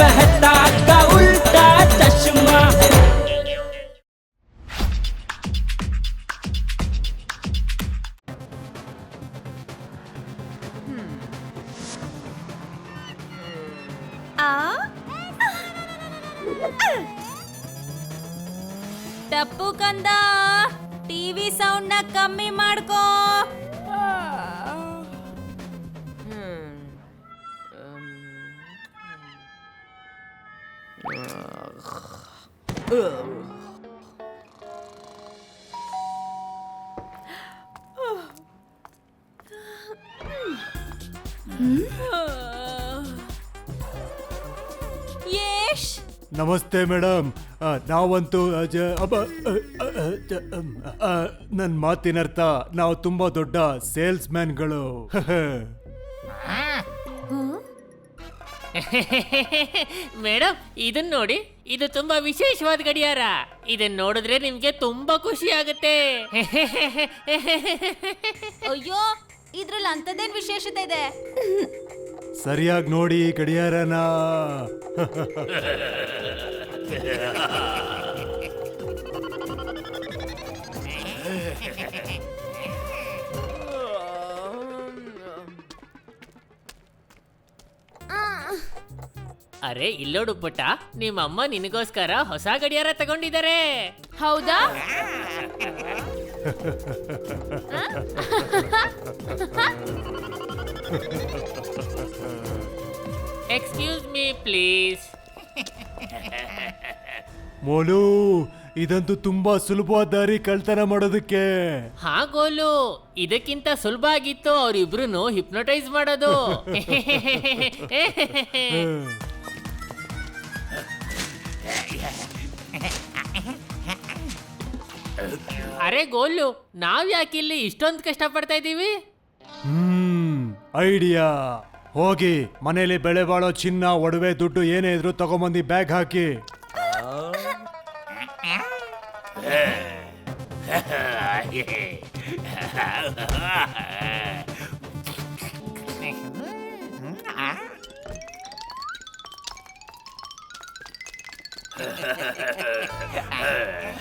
मेहता का उल्टा चश्मा ಆ ಟಪ್ಪು ಕಂದ ಟಿವಿ ಸೌಂಡ್ ನ ಕಮ್ಮಿ ಮಾಡ್ಕೋ ಯೇಶ್! ನಮಸ್ತೆ ಮೇಡಮ್. ನಾವಂತೂ ನನ್ನ ಮಾತಿನರ್ಥ ನಾವು ತುಂಬಾ ದೊಡ್ಡ ಸೇಲ್ಸ್ ಮ್ಯಾನ್ಗಳು ಮೇಡಮ್ ಇದನ್ನ ನೋಡಿ ಇದು ತುಂಬಾ ವಿಶೇಷವಾದ ಗಡಿಯಾರ. ಇದನ್ನ ನೋಡಿದ್ರೆ ನಿಮ್ಗೆ ತುಂಬಾ ಖುಷಿ ಆಗುತ್ತೆ. ಅಯ್ಯೋ ಇದ್ರಲ್ಲಿ ಅಂತದೇನ್ ವಿಶೇಷತೆ ಇದೆ? ಸರಿಯಾಗಿ ನೋಡಿ ಗಡಿಯಾರನ. ಅರೆ ಇಲ್ಲೋಡು ಪುಟ್ಟ. ನಿಮ್ಮಮ್ಮ ನಿನಗೋಸ್ಕರ ಹೊಸ ಗಡಿಯಾರ ತಗೊಂಡಿದ್ದಾರೆ. ಹೌದಾ? ಎಕ್ಸ್ಕ್ಯೂಸ್ ಮೀ ಪ್ಲೀಸ್ ಮೋಲು ಇದಂತೂ ತುಂಬಾ ಸುಲಭವಾದ ದಾರಿ ಕಳ್ತನ ಮಾಡೋದಕ್ಕೆ. ಹಾಗೋಲು ಇದಕ್ಕಿಂತ ಸುಲಭ ಆಗಿತ್ತು ಅವ್ರಿಬ್ರು ಹಿಪ್ನೋಟೈಸ್ ಮಾಡೋದು. ಅರೆ ಗೋಲು ನಾವ್ ಯಾಕೆ ಇಲ್ಲಿ ಇಷ್ಟೊಂದು ಕಷ್ಟ ಪಡ್ತಾ ಇದೀವಿ? ಹ್ಮ್ ಐಡಿಯಾ. ಹೋಗಿ ಮನೇಲಿ ಬೆಳೆ ಬಾಳೋ ಚಿನ್ನ ಒಡವೆ ದುಡ್ಡು ಏನೇ ಇದ್ರು ತಗೊಂಬಂದು ಬ್ಯಾಗ್ ಹಾಕಿ.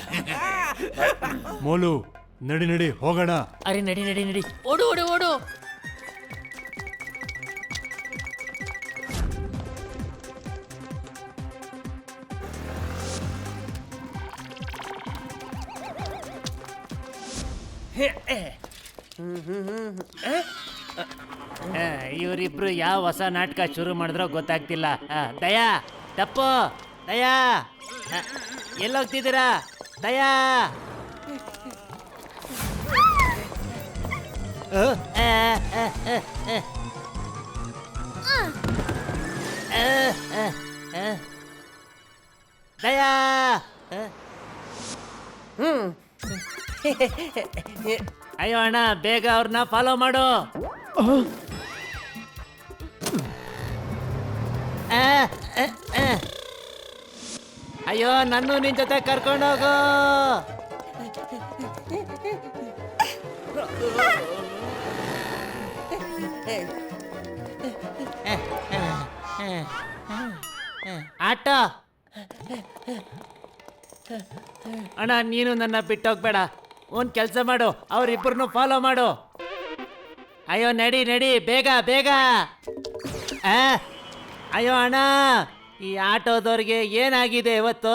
ಮೋಲು ನಡಿ ನಡಿ ಹೋಗೋಣ. ಅರೆ ನಡಿ ನಡಿ ನಡಿ. ಓಡು ಓಡು ಓಡು. ಇವರಿಬ್ರು ಯಾವ ಹೊಸ ನಾಟಕ ಶುರು ಮಾಡಿದ್ರೋ ಗೊತ್ತಾಗ್ತಿಲ್ಲ. ಆ, ದಯಾ ತಪ್ಪು ದಯಾ. ಆ, ಎಲ್ಲೋಗ್ತಿದ್ದೀರಾ? ದಯಾ. ಆ, ಆ, ಆ, ಆ, ಆ. ಆ, ಆ, ಆ. ದಯಾ ಆ. ಅಯ್ಯೋ ಅಣ್ಣ ಬೇಗ ಅವ್ರನ್ನ ಫಾಲೋ ಮಾಡು ಆ, ಆ, ಆ. ಅಯ್ಯೋ ನನ್ನೂ ನಿನ್ ಜೊತೆ ಕರ್ಕೊಂಡೋಗು ಆಟೋ. ಅಣ್ಣ, ನೀನು ನನ್ನ ಬಿಟ್ಟೋಗ್ಬೇಡ ಒಂದ್ ಕೆಲಸ ಮಾಡು ಅವರಿಬ್ಬರನ್ನು ಫಾಲೋ ಮಾಡು. ಅಯ್ಯೋ, ನಡಿ ನಡಿ, ಬೇಗ ಬೇಗ? ಅಯ್ಯೋ, ಅಣ್ಣ, ಈ ಆಟೋದವ್ರಿಗೆ ಏನಾಗಿದೆ ಇವತ್ತು?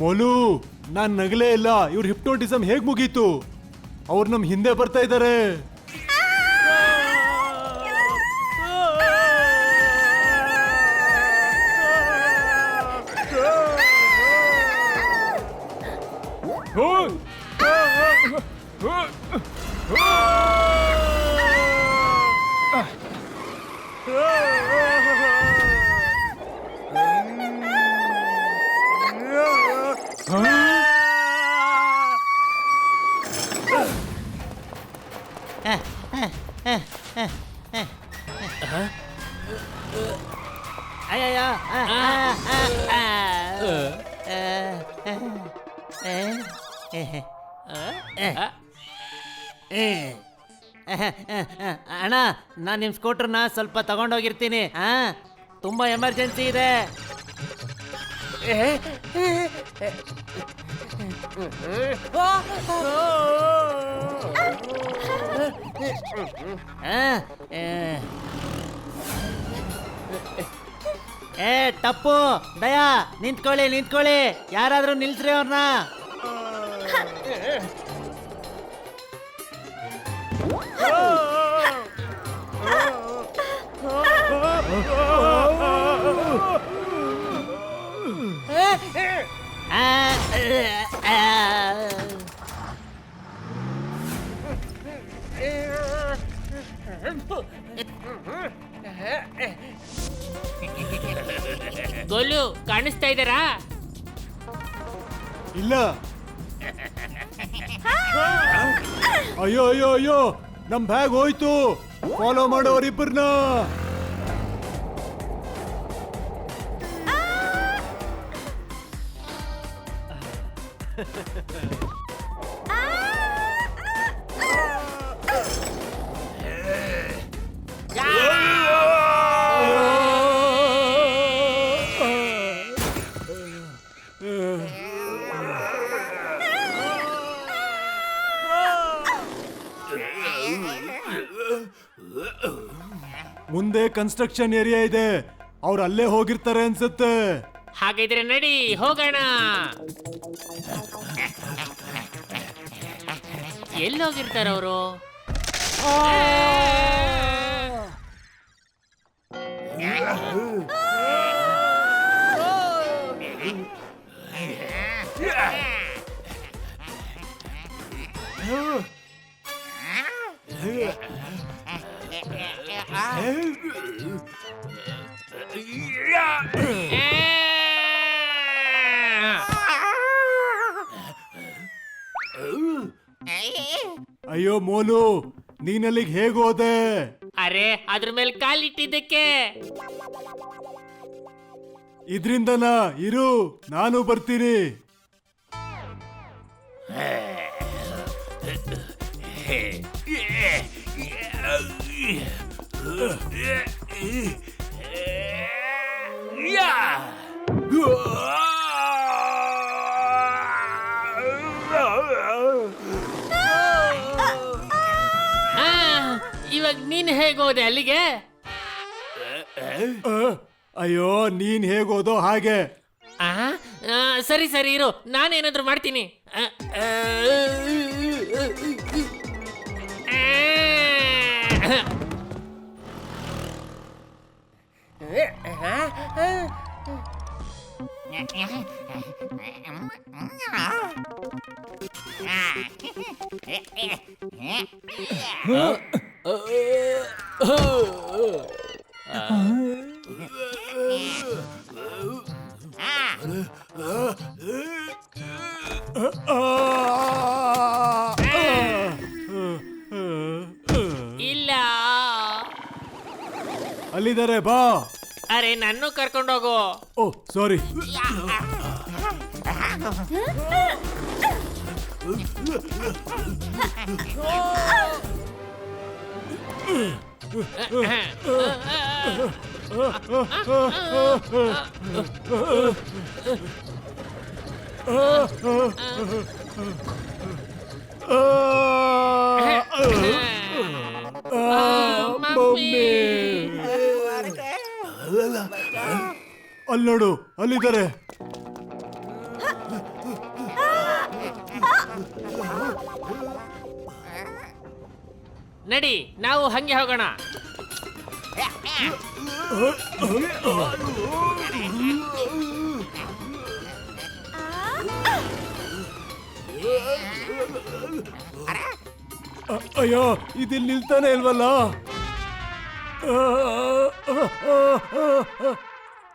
ಮೋಲು ನಾನ್ ನಗಲೇ ಇಲ್ಲ. ಇವ್ರ ಹಿಪ್ನೋಟಿಸಮ್ ಹೇಗ್ ಮುಗೀತು? ಅವ್ರು ನಮ್ ಹಿಂದೆ ಬರ್ತಾ ಇದ್ದಾರೆ ಅಯ್ಯಯ್ಯೋ ಆ, ಆ, ಆ, ಆ. ಅಣ್ಣ ನಾನು ನಿಮ್ಮ ಸ್ಕೂಟ್ರನ್ನ ಸ್ವಲ್ಪ ತಗೊಂಡೋಗಿರ್ತೀನಿ. ಹಾ ತುಂಬಾ ಎಮರ್ಜೆನ್ಸಿ ಇದೆ. ಆ, ಏ. ಏ ಟಪ್ಪು ದಯಾ ನಿಂತ್ಕೊಳ್ಳಿ ನಿಂತ್ಕೊಳ್ಳಿ. ಯಾರಾದ್ರೂ ನಿಲ್ಸ್ರಿ ಅವ್ರನ್ನ ಕಾಣಿಸ್ತಾ ಇದ್ದಾರಾ? ಇಲ್ಲ. ಅಯ್ಯೋ ಅಯ್ಯೋ ಅಯ್ಯೋ ನಮ್ ಬ್ಯಾಗ್ ಹೋಯ್ತು. ಫಾಲೋ ಮಾಡೋರಿಬ್ಬರನ್ನ ಕನ್ಸ್ಟ್ರಕ್ಷನ್ ಏರಿಯಾ ಇದೆ. ಅವ್ರು ಅಲ್ಲೇ ಹೋಗಿರ್ತಾರೆ ಅನ್ಸುತ್ತೆ. ಹಾಗಿದ್ರೆ ನಡಿ ಹೋಗೋಣ. ಎಲ್ಲಿ ಹೋಗಿರ್ತಾರ ಅವರು? ಅಯ್ಯೋ ಮೋಲು ನೀನಲ್ಲಿಗೆ ಹೇಗೆ ಹೋದೆ ಅರೆ ಅದ್ರ ಮೇಲೆ ಕಾಲಿಟ್ಟಿದ್ದಕ್ಕೆ ಇದ್ರಿಂದನಾ ಇರು ನಾನು ಬರ್ತೀನಿ ಇವಾಗ ನೀನ್ ಹೇಗೋದೆ ಅಲ್ಲಿಗೆ ಅಯ್ಯೋ ನೀನ್ ಹೇಗೋದೋ ಹಾಗೆ ಆ, ಆ, ಸರಿ ಸರಿ ಇರು ನಾನೇನಾದ್ರೂ ಮಾಡ್ತೀನಿ ಆ, ಆ, ಆ. ಅಲ್ಲಿದ್ದಾರೆ ಬಾ ಅರೆ ನನ್ನೂ ಕರ್ಕೊಂಡೋಗು ಓ ಸಾರಿ ಮಮ್ಮಿ ಅಲ್ಲಿ ನೋಡು ಅಲ್ಲಿದ್ದಾರೆ. ನಡಿ ನಾವು ಹಂಗೆ ಹೋಗೋಣ. ಅಯ್ಯೋ ಇದಿಲ್ಲಿ ನಿಲ್ತಾನೆ ಇಲ್ವಲ್ಲ?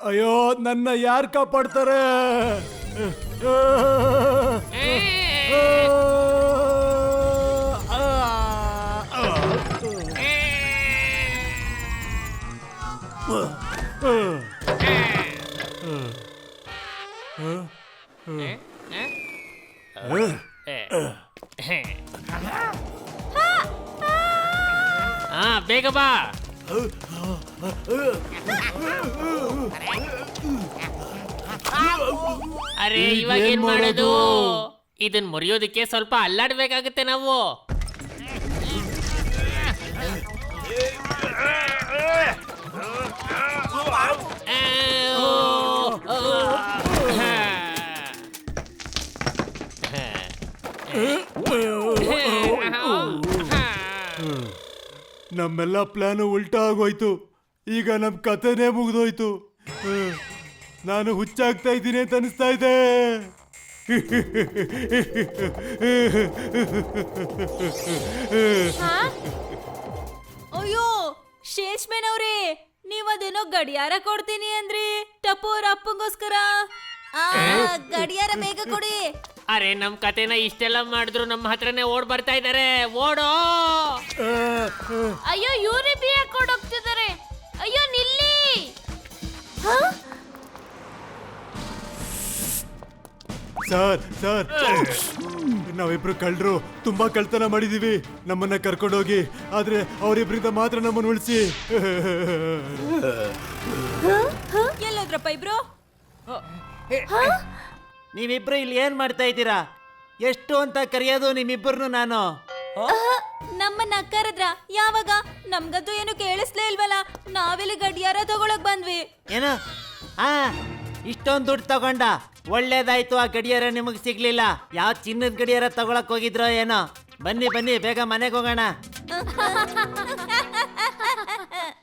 ಅಯ್ಯೋ ನನ್ನ ಯಾರು ಕಾಪಾಡ್ತಾರೆ? ಬೇಗ ಬಾ. ಅರೆ ಇವಾಗ ಏನ್ ಮಾಡೋದು? ಇದನ್ ಮುರಿಯೋದಕ್ಕೆ ಸ್ವಲ್ಪ ಅಲ್ಲಾಡ್ಬೇಕಾಗುತ್ತೆ ನಾವು ನಮ್ಮೆಲ್ಲ ಪ್ಲಾನು ಉಲ್ಟಾ ಆಗೋಯ್ತು. ಈಗ ನಮ್ಮ ಕಥೆನೇ ಮುಗಿದೋಯ್ತು. ನಾನು ಹುಚ್ಚಾಗ್ತಾ ಇದ್ದೀನಿ ಅಂತ ಅನಿಸ್ತಾ ಇದೆ? ಅಯ್ಯೋ ಶೇಷ್ಮೇನವ್ರೇ ನೀವ್ ಅದೇನೋ ಗಡಿಯಾರ ಕೊಡ್ತೀನಿ ಅಂದ್ರಿ. ಟಪ್ಪು ಅವ್ರ ಅಪ್ಪಂಗೋಸ್ಕರ. ಆ, ಗಡಿಯಾರ ಬೇಗ ಕೊಡಿ. ಅರೆ ನಮ್ ಕತೆನ ಇಷ್ಟೆಲ್ಲ ಮಾಡಿದ್ರು ನಮ್ಮ ಹತ್ರನೇ ಓಡ್ ಬರ್ತಾ ಇದಾರೆ. ಓಡೋ! ಅಯ್ಯೋ ಇವ್ರಿ ಬಿಯ ಹೋಗ್ತಿದ್ದಾರೆ ಅಯ್ಯೋ ನಿಲ್ಲಿ! Sir sir. ನಾವಿಬ್ರು ಕಳ್ರು ತುಂಬಾ ಕಳ್ತನ ಮಾಡಿದೀವಿ. ನಮ್ಮನ್ನ ಕರ್ಕೊಂಡೋಗಿ. ಆದ್ರೆ ಅವರಿಬ್ರಿಂದ ಮಾತ್ರ ನಮ್ಮನ್ನ ಉಳಿಸಿ. ಎಲ್ಲೋದ್ರಪ್ಪ ಇಬ್ರು? ನೀವಿಬ್ರು ಇಲ್ಲಿ ಏನ್ ಮಾಡ್ತಾ ಇದ್ದೀರಾ? ಎಷ್ಟು ಅಂತ ಕರೆಯೋದು ನಿಮ್ಮಿಬ್ಬರನ್ನು ನಾನು. ನಮ್ಮನ್ನ ಕರೆದ್ರ ಯಾವಾಗ? ನಮ್ಗಂತೂ ಏನು ಕೇಳಿಸ್ಲೇ ಇಲ್ವಲ್ಲ? ನಾವಿಲ್ಲಿ ಗಡಿಯಾರ ತಗೊಳಕ್ ಬಂದ್ವಿ. ಏನ? ಆ ಇಷ್ಟೊಂದು ದುಡ್ಡು ತಗೊಂಡ ಒಳ್ಳೇದಾಯ್ತು ಆ ಗಡಿಯಾರ ನಿಮಗೆ ಸಿಗ್ಲಿಲ್ಲ. ಯಾವ ಚಿನ್ನದ ಗಡಿಯಾರ ತಗೊಳಕ್ ಹೋಗಿದ್ರೋ ಏನೋ? ಬನ್ನಿ ಬನ್ನಿ ಬೇಗ ಮನೆಗೆ ಹೋಗೋಣ.